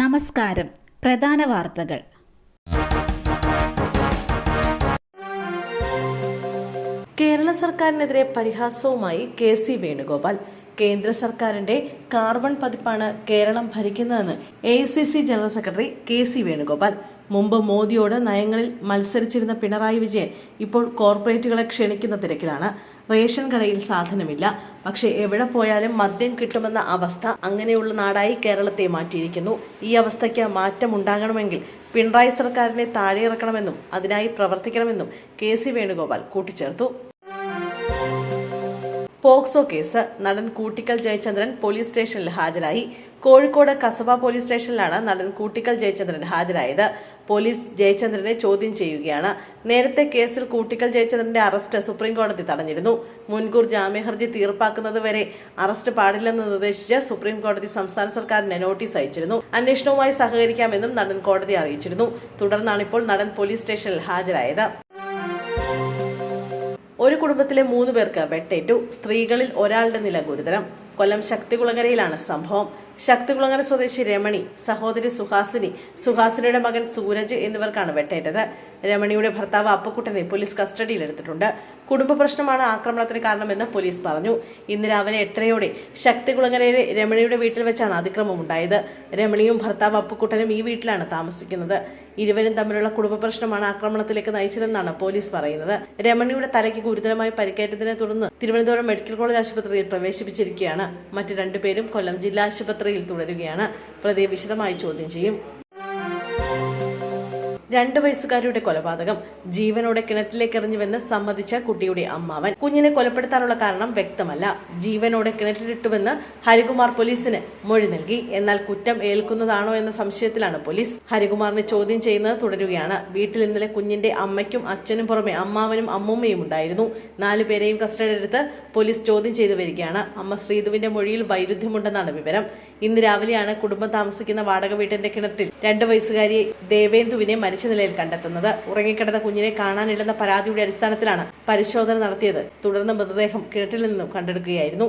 നമസ്കാരം. പ്രധാന വാർത്തകൾ. കേരള സർക്കാരിനെതിരെ പരിഹാസവുമായി കെ സി വേണുഗോപാൽ. കേന്ദ്ര സർക്കാരിന്റെ കാർബൺ പതിപ്പാണ് Keralam ഭരിക്കുന്നതെന്ന് A general secretary K C Venugopal. മുമ്പ് മോദിയോട് നയങ്ങളിൽ മത്സരിച്ചിരുന്ന പിണറായി വിജയൻ ഇപ്പോൾ കോർപ്പറേറ്റുകളെ ക്ഷണിക്കുന്ന തിരക്കിലാണ്. റേഷൻ കടയിൽ സാധനമില്ല. പക്ഷെ എവിടെ പോയാലും മദ്യം കിട്ടുമെന്ന അവസ്ഥ അങ്ങനെയുള്ള നാടായി കേരളത്തെ മാറ്റിയിരിക്കുന്നു. ഈ അവസ്ഥയ്ക്ക് മാറ്റമുണ്ടാകണമെങ്കിൽ പിണറായി സർക്കാരിനെ താഴെയിറക്കണമെന്നും അതിനായി പ്രവർത്തിക്കണമെന്നും കെ സി വേണുഗോപാൽ കൂട്ടിച്ചേർത്തു. POCSO case. നടൻ കൂട്ടിക്കൽ ജയചന്ദ്രൻ പോലീസ് സ്റ്റേഷനിൽ ഹാജരായി. കോഴിക്കോട് കസബ പോലീസ് സ്റ്റേഷനിലാണ് നടൻ കൂട്ടിക്കൽ ജയചന്ദ്രൻ ഹാജരായത്. പോലീസ് ജയചന്ദ്രനെ ചോദ്യം ചെയ്യുകയാണ്. നേരത്തെ കേസിൽ കൂട്ടിക്കൽ ജയചന്ദ്രന്റെ അറസ്റ്റ് സുപ്രീം കോടതി തടഞ്ഞിരുന്നു. മുൻകൂർ ജാമ്യഹർജി തീർപ്പാക്കുന്നത് വരെ അറസ്റ്റ് പാടില്ലെന്ന് നിർദ്ദേശിച്ച് സുപ്രീം കോടതി സംസ്ഥാന സർക്കാരിന് നോട്ടീസ് അയച്ചിരുന്നു. അന്വേഷണവുമായി സഹകരിക്കാമെന്നും നടൻ കോടതി അറിയിച്ചിരുന്നു. തുടർന്നാണ് ഇപ്പോൾ നടൻ പോലീസ് സ്റ്റേഷനിൽ ഹാജരായത്. ഒരു കുടുംബത്തിലെ മൂന്ന് പേർക്ക് വെട്ടേറ്റു. സ്ത്രീകളിൽ ഒരാളുടെ നില ഗുരുതരം. കൊല്ലം ശക്തികുളങ്ങരയിലാണ് സംഭവം. ശക്തികുളങ്ങര സ്വദേശി രമണി സഹോദരി സുഹാസിനി സുഹാസിനിയുടെ മകൻ സൂരജ് എന്നിവർക്കാണ് വെട്ടേറ്റത്. രമണിയുടെ ഭർത്താവ് അപ്പുക്കുട്ടനെ പോലീസ് കസ്റ്റഡിയിലെടുത്തിട്ടുണ്ട്. കുടുംബ പ്രശ്നമാണ് ആക്രമണത്തിന് കാരണമെന്ന് പോലീസ് പറഞ്ഞു. ഇന്ന് രാവിലെ എട്ടരയോടെ ശക്തികുളങ്ങരയിലെ രമണിയുടെ വീട്ടിൽ വെച്ചാണ് അതിക്രമം ഉണ്ടായത്. രമണിയും ഭർത്താവ് അപ്പുക്കുട്ടനും ഈ വീട്ടിലാണ് താമസിക്കുന്നത്. ഇരുവരും തമ്മിലുള്ള കുടുംബ പ്രശ്നമാണ് ആക്രമണത്തിലേക്ക് നയിച്ചതെന്നാണ് പോലീസ് പറയുന്നത്. രമണിയുടെ തലയ്ക്ക് ഗുരുതരമായി പരിക്കേറ്റതിനെ തുടർന്ന് തിരുവനന്തപുരം മെഡിക്കൽ കോളേജ് ആശുപത്രിയിൽ പ്രവേശിപ്പിച്ചിരിക്കുകയാണ്. മറ്റു രണ്ടുപേരും കൊല്ലം ജില്ലാ ആശുപത്രിയിൽ തുടരുകയാണ്. പ്രതിയെ വിശദമായി ചോദ്യം ചെയ്യും. രണ്ട് വയസ്സുകാരിയുടെ കൊലപാതകം. ജീവനോടെ കിണറ്റിലേക്ക് എറിഞ്ഞുവെന്ന് സമ്മതിച്ച കുട്ടിയുടെ അമ്മാവൻ. കുഞ്ഞിനെ കൊലപ്പെടുത്താനുള്ള കാരണം വ്യക്തമല്ല. ജീവനോടെ കിണറ്റിലിട്ടുവെന്ന് ഹരികുമാർ പോലീസിന് മൊഴി നൽകി. എന്നാൽ കുറ്റം ഏൽക്കുന്നതാണോ എന്ന സംശയത്തിലാണ് പോലീസ്. ഹരികുമാറിനെ ചോദ്യം ചെയ്യുന്നത് തുടരുകയാണ്. വീട്ടിൽ ഇന്നലെ കുഞ്ഞിന്റെ അമ്മയ്ക്കും അച്ഛനും പുറമെ അമ്മാവനും അമ്മൂമ്മയും ഉണ്ടായിരുന്നു. നാലുപേരെയും കസ്റ്റഡിയിലെടുത്ത് പോലീസ് ചോദ്യം ചെയ്തു വരികയാണ്. അമ്മ ശ്രീധുവിന്റെ മൊഴിയിൽ വൈരുദ്ധ്യമുണ്ടെന്നാണ് വിവരം. ഇന്ന് രാവിലെയാണ് കുടുംബം താമസിക്കുന്ന വാടക വീട്ടിന്റെ കിണറ്റിൽ രണ്ട് വയസ്സുകാരി ദേവേന്ദുവിനെ മരിച്ച നിലയിൽ കണ്ടെത്തുന്നത്. ഉറങ്ങിക്കിടന്ന കുഞ്ഞിനെ കാണാനില്ലെന്ന പരാതിയുടെ അടിസ്ഥാനത്തിലാണ് പരിശോധന നടത്തിയത്. തുടർന്ന് മൃതദേഹം കിണറ്റിൽ നിന്നും കണ്ടെടുക്കുകയായിരുന്നു.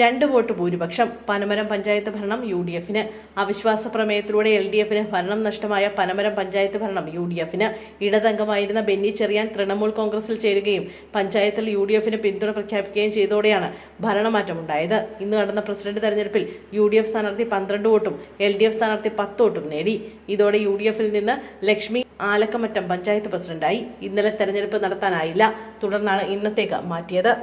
രണ്ട് വോട്ട് ഭൂരിപക്ഷം. പനമരം പഞ്ചായത്ത് ഭരണം യു ഡി എഫിന് അവിശ്വാസ പ്രമേയത്തിലൂടെ എൽ ഡി എഫിന് ഭരണം നഷ്ടമായ പനമരം പഞ്ചായത്ത് ഭരണം യു ഡി എഫിന് ഇടതംഗമായിരുന്ന ബെന്നി ചെറിയാൻ തൃണമൂൽ കോൺഗ്രസിൽ ചേരുകയും പഞ്ചായത്തിൽ യു ഡി എഫിന് പിന്തുണ പ്രഖ്യാപിക്കുകയും ചെയ്തോടെയാണ് ഭരണമാറ്റമുണ്ടായത്. ഇന്ന് നടന്ന പ്രസിഡന്റ് തെരഞ്ഞെടുപ്പിൽ യു ഡി എഫ് സ്ഥാനാർത്ഥി പന്ത്രണ്ട് വോട്ടും എൽ ഡി എഫ് സ്ഥാനാർത്ഥി പത്ത് വോട്ടും നേടി. ഇതോടെ യു ഡി എഫിൽ നിന്ന് ലക്ഷ്മി ആലക്കമറ്റം പഞ്ചായത്ത് പ്രസിഡന്റായി. ഇന്നലെ തെരഞ്ഞെടുപ്പ് നടത്താനായില്ല. തുടർന്നാണ് ഇന്നത്തേക്ക് മാറ്റിയത്.